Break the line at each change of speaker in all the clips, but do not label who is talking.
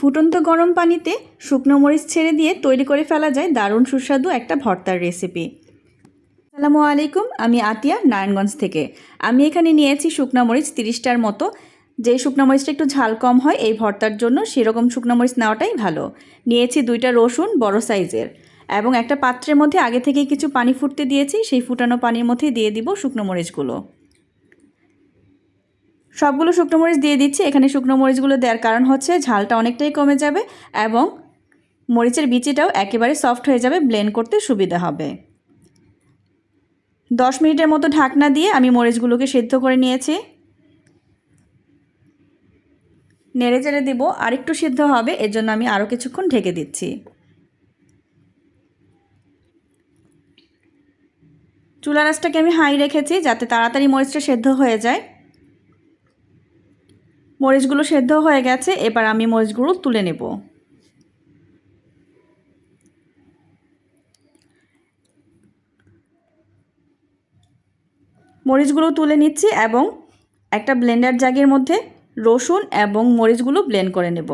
ফুটন্ত গরম পানিতে শুকনো মরিচ ছেড়ে দিয়ে তৈরি করে ফেলা যায় দারুণ সুস্বাদু একটা ভর্তার রেসিপি আসসালামু আলাইকুম, আমি আতিয়া নারায়ণগঞ্জ থেকে। আমি এখানে নিয়েছি শুকনো মরিচ তিরিশটার মতো। যে শুকনো মরিচটা একটু ঝাল কম হয়, এই ভর্তার জন্য সেরকম শুকনো মরিচ নেওয়াটাই ভালো। নিয়েছি দুইটা রসুন বড় সাইজের এবং একটা পাত্রের মধ্যে আগে থেকেই কিছু পানি ফুটতে দিয়েছি, সেই ফুটানো পানির মধ্যে দিয়ে দিব শুকনো মরিচগুলো। সবগুলো শুকনো মরিচ দিয়ে দিচ্ছি। এখানে শুকনো মরিচগুলো দেওয়ার কারণ হচ্ছে ঝালটা অনেকটাই কমে যাবে এবং মরিচের বিচিটাও একেবারে সফট হয়ে যাবে, ব্লেন্ড করতে সুবিধা হবে। দশ মিনিটের মতো ঢাকনা দিয়ে আমি মরিচগুলোকে সেদ্ধ করে নিয়েছি। নেড়ে চেড়ে দিব আর একটু সিদ্ধ হবে, এর জন্য আমি আরও কিছুক্ষণ ঢেকে দিচ্ছি। চুলা রাসটাকে আমি হাই রেখেছি যাতে তাড়াতাড়ি মরিচটা সেদ্ধ হয়ে যায়। মরিচগুলো সেদ্ধ হয়ে গেছে, এবার আমি মরিচগুলো তুলে নেব। মরিচগুলো তুলে নিচ্ছি এবং একটা ব্লেন্ডার জাগের মধ্যে রসুন এবং মরিচগুলো ব্লেন্ড করে নেব।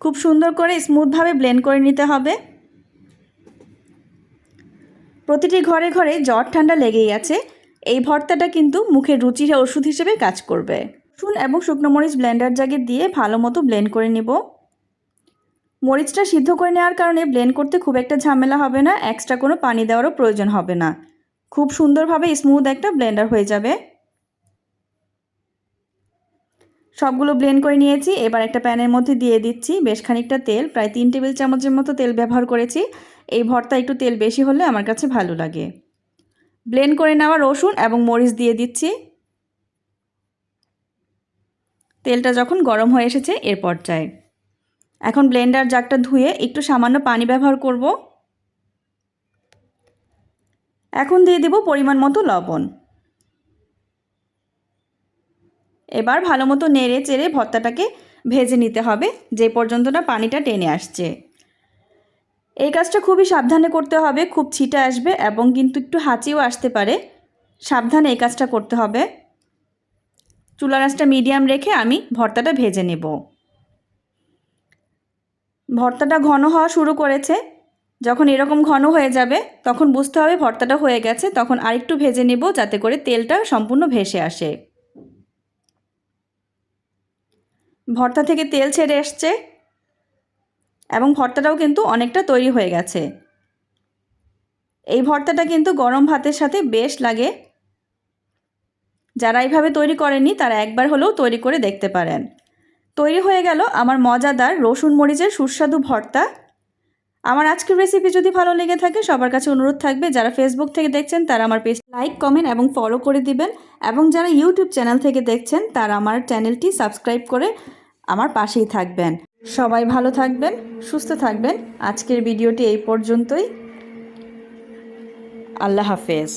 খুব সুন্দর করে স্মুথভাবে ব্লেন্ড করে নিতে হবে। প্রতিটি ঘরে ঘরে জ্বর ঠান্ডা লেগেই আছে এই ভর্তাটা কিন্তু মুখের রুচির ওষুধ হিসেবে কাজ করবে। রসুন এবং শুকনো মরিচ ব্লেন্ডার জাগে দিয়ে ভালো মতো ব্লেন্ড করে নেব। মরিচটা সিদ্ধ করে নেওয়ার কারণে ব্লেন্ড করতে খুব একটা ঝামেলা হবে না, এক্সট্রা কোনো পানি দেওয়ারও প্রয়োজন হবে না। খুব সুন্দরভাবে স্মুথ একটা ব্লেন্ডার হয়ে যাবে। সবগুলো ব্লেন্ড করে নিয়েছি, এবার একটা প্যানের মধ্যে দিয়ে দিচ্ছি বেশ খানিকটা তেল, প্রায় তিন টেবিল চামচের মতো তেল ব্যবহার করেছি। এই ভর্তা একটু তেল বেশি হলে আমার কাছে ভালো লাগে। ব্লেন্ড করে নেওয়া রসুন এবং মরিচ দিয়ে দিচ্ছি। তেলটা যখন গরম হয়ে এসেছে, এর পর্যায়ে। এখন ব্লেন্ডার জাগটা ধুয়ে একটু সামান্য পানি ব্যবহার করব। এখন দিয়ে দেব পরিমাণ মতো লবণ। এবার ভালো মতো নেড়ে চেড়ে ভর্তাটাকে ভেজে নিতে হবে, যে পর্যন্ত না পানিটা টেনে আসছে। এই কাজটা খুবই সাবধানে করতে হবে, খুব ছিটা আসবে এবং কিন্তু একটু হাঁচিও আসতে পারে। সাবধানে এই কাজটা করতে হবে। চুলা রাসটা মিডিয়াম রেখে আমি ভর্তাটা ভেজে নেব। ভর্তাটা ঘন হওয়া শুরু করেছে। যখন এরকম ঘন হয়ে যাবে, তখন বুঝতে হবে ভর্তাটা হয়ে গেছে, তখন আরেকটু ভেজে নেব যাতে করে তেলটা সম্পূর্ণ ভেসে আসে। ভর্তা থেকে তেল ছেড়ে এসছে। এবং ভর্তাটাও কিন্তু অনেকটা তৈরি হয়ে গেছে। এই ভর্তাটা কিন্তু গরম ভাতের সাথে বেশ লাগে। যারা এইভাবে তৈরি করেননি, তারা একবার হলেও তৈরি করে দেখতে পারেন। তৈরি হয়ে গেল আমার মজাদার রসুন মরিচের সুস্বাদু ভর্তা। আমার আজকের রেসিপি যদি ভালো লেগে থাকে, সবার কাছে অনুরোধ থাকবে, যারা ফেসবুক থেকে দেখছেন, তারা আমার পেজ লাইক কমেন্ট এবং ফলো করে দিবেন। এবং যারা ইউটিউব চ্যানেল থেকে দেখছেন, তারা আমার চ্যানেলটি সাবস্ক্রাইব করে আমার পাশেই থাকবেন। সবাই ভালো থাকবেন সুস্থ থাকবেন। আজকের ভিডিওটি এই পর্যন্তই। আল্লাহ হাফেজ।